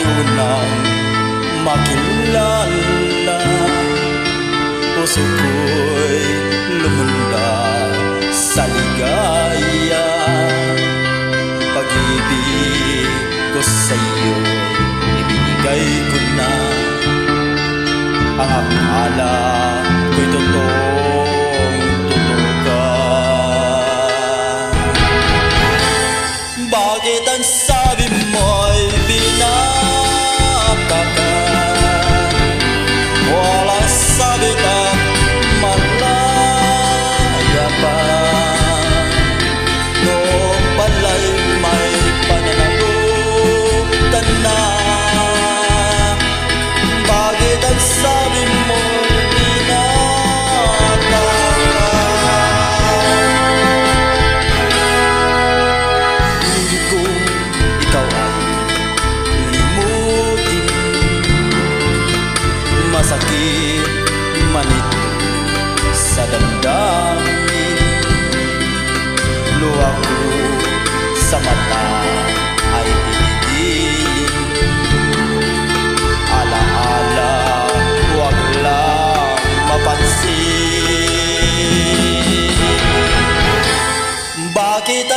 Ayaw nang makilala. Puso ko'y lumunda sa ligaya. Pag-ibig ko sa'yo Ibinigay ko na. Ang akala ko'y totoo Bakit ang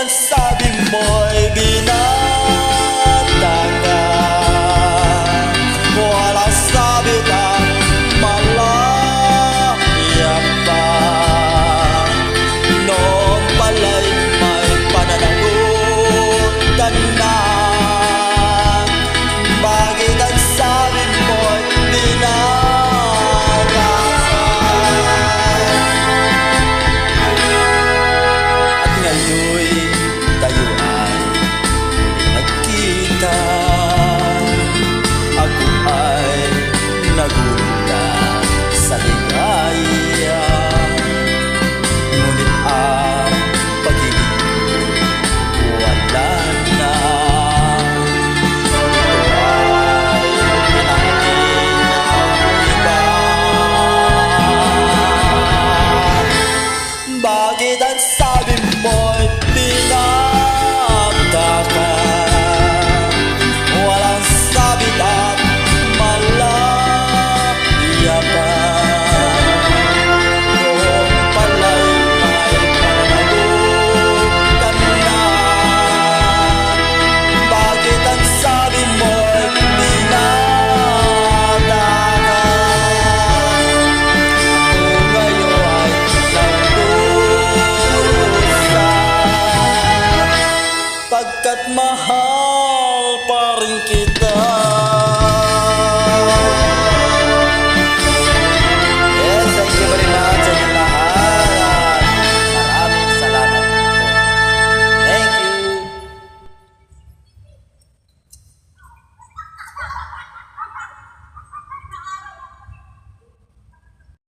Sabe sobbing